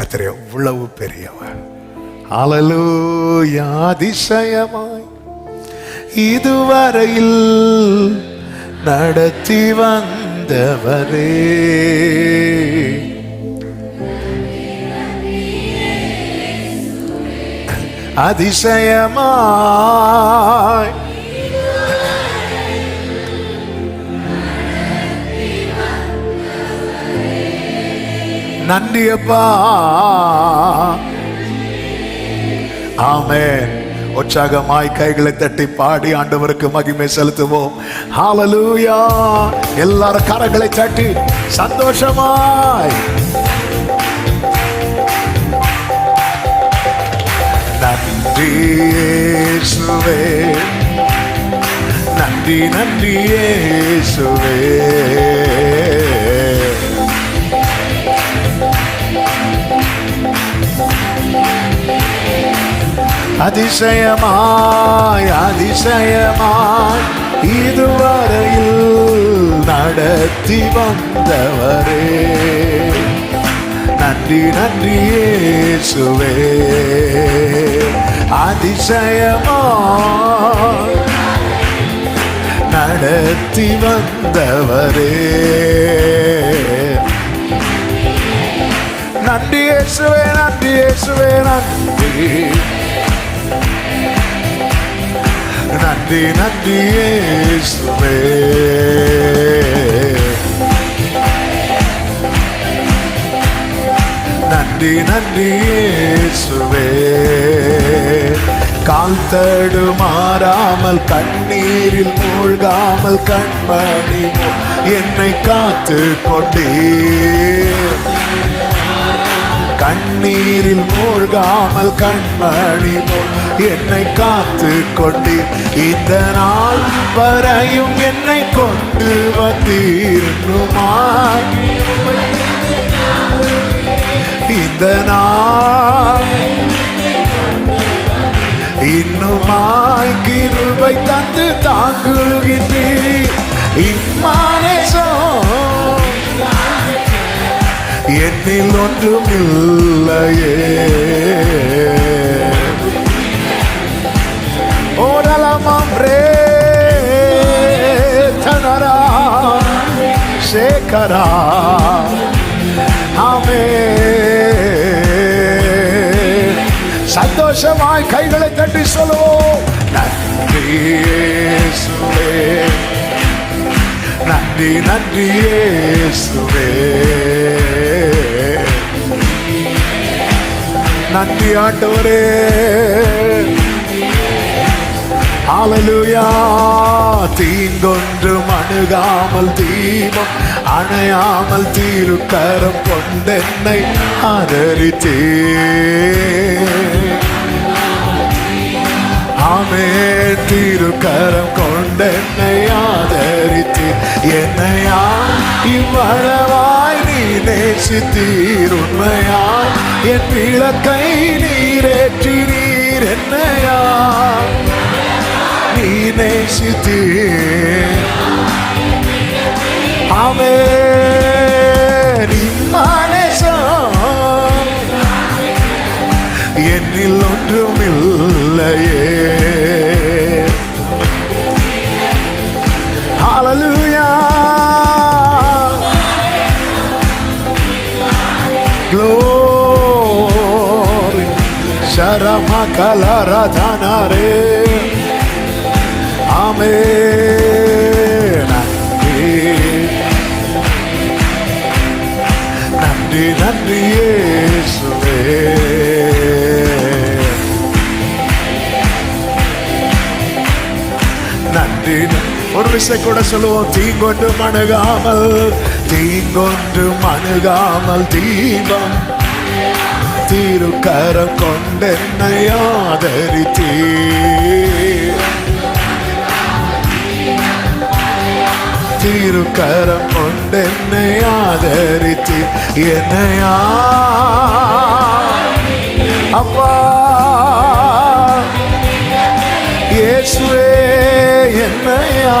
கத்திர எவ்வளவு பெரியவர். அலலூயா அதிசயமாய். இதுவரையில் நடத்தி வந்தவரே. அதிசயமாய். வேண்டியப்பா ஆமே உற்சாகமாய் கைகளை தட்டி பாடி ஆண்டவருக்கு மகிமை செலுத்துவோம். ஹalleluya எல்லாரும் கரங்களை தட்டி சந்தோஷமாய். நன்றி இயேசுவே. நன்றி நன்றி இயேசுவே. அதிசயமாய் அதிசயமாய் இதுவரையில் நடத்தி வந்தவரே. நன்றி நன்றி இயேசுவே. அதிசயமாய் நடத்தி வந்தவரே. நன்றி இயேசுவே நன்றி இயேசுவே நன்றி. நன்றி நன்றி இயேசுவே. நன்றி நன்றி இயேசுவே. கால் தடுமாறாமல் கண்ணீரில் மூழ்காமல் கண்மணி என்னை காத்து கொண்டே கண்ணீரில் மூழ்காமல் கண்மணி என்னை காத்து கொண்டு இந்த நாள் வரையும் என்னை கொண்டு வந்தீருமாய் இந்த நாள் இன்னுமாய் கிருபை தந்து தாக்குகின்றீர் இம்மானே சோ என்னில் ஒன்றும் இல்லையே. ஓரலமாம் ரே தனரா சேகரா ஆமே. சந்தோஷமாய் கைகளை தட்டி சொல்லுவோம். நன்றி இயேசுவே. நன்றி நன்றி நன்றி ஆண்டவரே. அலலுயா தீங்கொன்றும் அணுகாமல் தீபம் அணையாமல் தீருக்கரம் கொண்டென்னை ஆதரித்தே ஆமே திருக்கரம் கொண்டென்னை ஆதரித்து என்னையா இவ்வளவா நேசித்தீர் உண்மையாய் என் விளக்கை நீரேற்றினீர் என்னையா? நீ நேசித்தீர். ஆமே என்னில் ஒன்றும் இல்லையே. Hallelujah. Sharamakalara Amen. நன்றி நன்றி நன்றி இயேசுவே நன்றி ஒரு விஷயம் கூட சொல்லுவோம். தீங்கொண்டு மணுகாமல் தீங்கொண்டு மணுகாமல் தீபம். தீருக்கரம் கொண்டென்னை ஆதரித்தீ திருக்கரம் கொண்டென்னை ஆதரித்து என்னையா அப்பா இயேசுவே என்னையா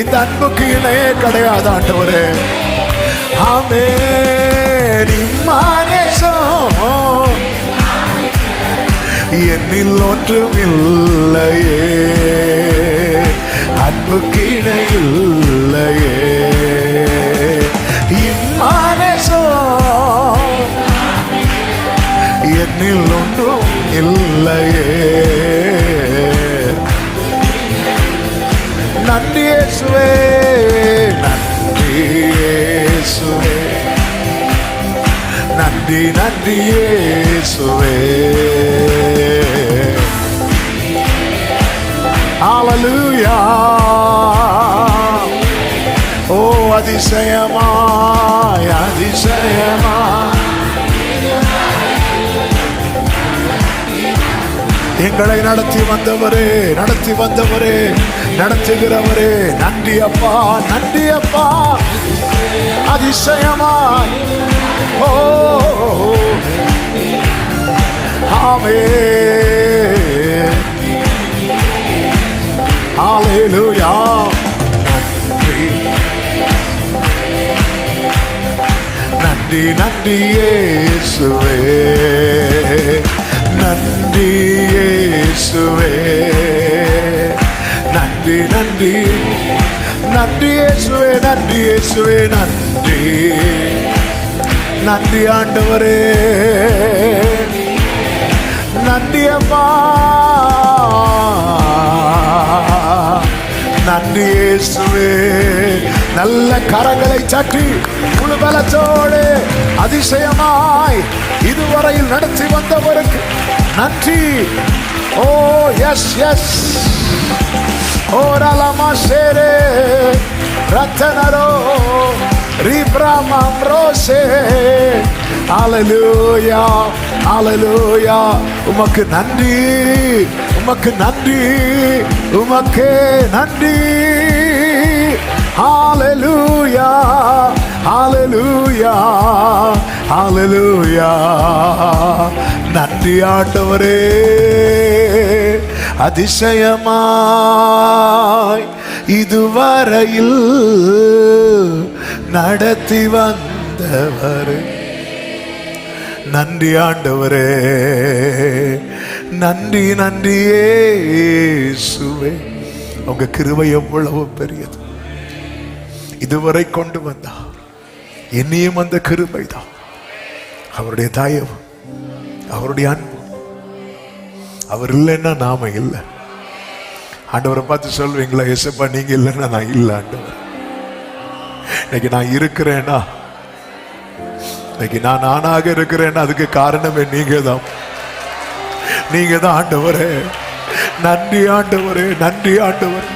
இந்த அன்புக்கு இணையே கிடையாது ஆண்டவரே ஆமே കരിമാനേശോ എന്നിൽ ഒറ്റുമില്ലയേ അൻപു കിണയില്ലയേ ഇമ്മാനേശോ എന്നിൽ ഒന്നും ഇല്ലയേ നന്ദിയേശുവേ നന്ദിയേശുവേ நன்றி இயேசுவே நன்றி நன்றி இயேசுவே. ஹalleluya ஓ அதிசயமாய் அதிசயமாய் எங்களை நடத்தி வந்தவரே நடத்தி வந்தவரே நடத்துகிறவரே நன்றி அப்பா நன்றி அப்பா அதிசயமாய் Oh, Amen. Hallelujah. Nandi, Nandi, Yesue. Nandi, Yesue. Nandi, Nandi. Nandi, Yesue, Nandi, Yesue, Nandi. நன்றி ஆண்டவரே. நன்றி அம்மா. நன்றி இயேசுவே. நல்ல கரங்களை சற்றி முழு பலத்தோடு அதிசயமாய் இதுவரையில் நடத்தி வந்தவருக்கு நன்றி. ஓ எஸ் எஸ். ஓரலமா சேரே. ரத்தனரோ. ரிப்ராமம் ரோசே ஹalleluya ஹalleluya உமக்கு நன்றி உமக்கு நன்றி உமக்கு நன்றி. ஹalleluya ஹalleluya ஹalleluya நன்றி ஆண்டவரே. அதிசயமாய் இதுவரையில் நடத்தி வந்தவர். நன்றி ஆண்டவரே. நன்றி நன்றியே சுவே உங்க கிருவை எவ்வளவு பெரியது. இதுவரை கொண்டு வந்தா என்னையும் அந்த கிருபை தான் அவருடைய தயவு அவருடைய அன்பு. அவர் இல்லைன்னா நாம இல்லை. ஆண்டவரை பார்த்து சொல்வீங்களா எசப்பா நீங்க இல்லைன்னா நான் இல்லை ஆண்டவர். இன்னைக்கு நான் இருக்கிறேன்னா இன்னைக்கு நான் நானாக இருக்கிறேன்னா அதுக்கு காரணமே நீங்க தான் நீங்க தான் ஆண்டவரே. நன்றி ஆண்டவரே நன்றி ஆண்டவர்.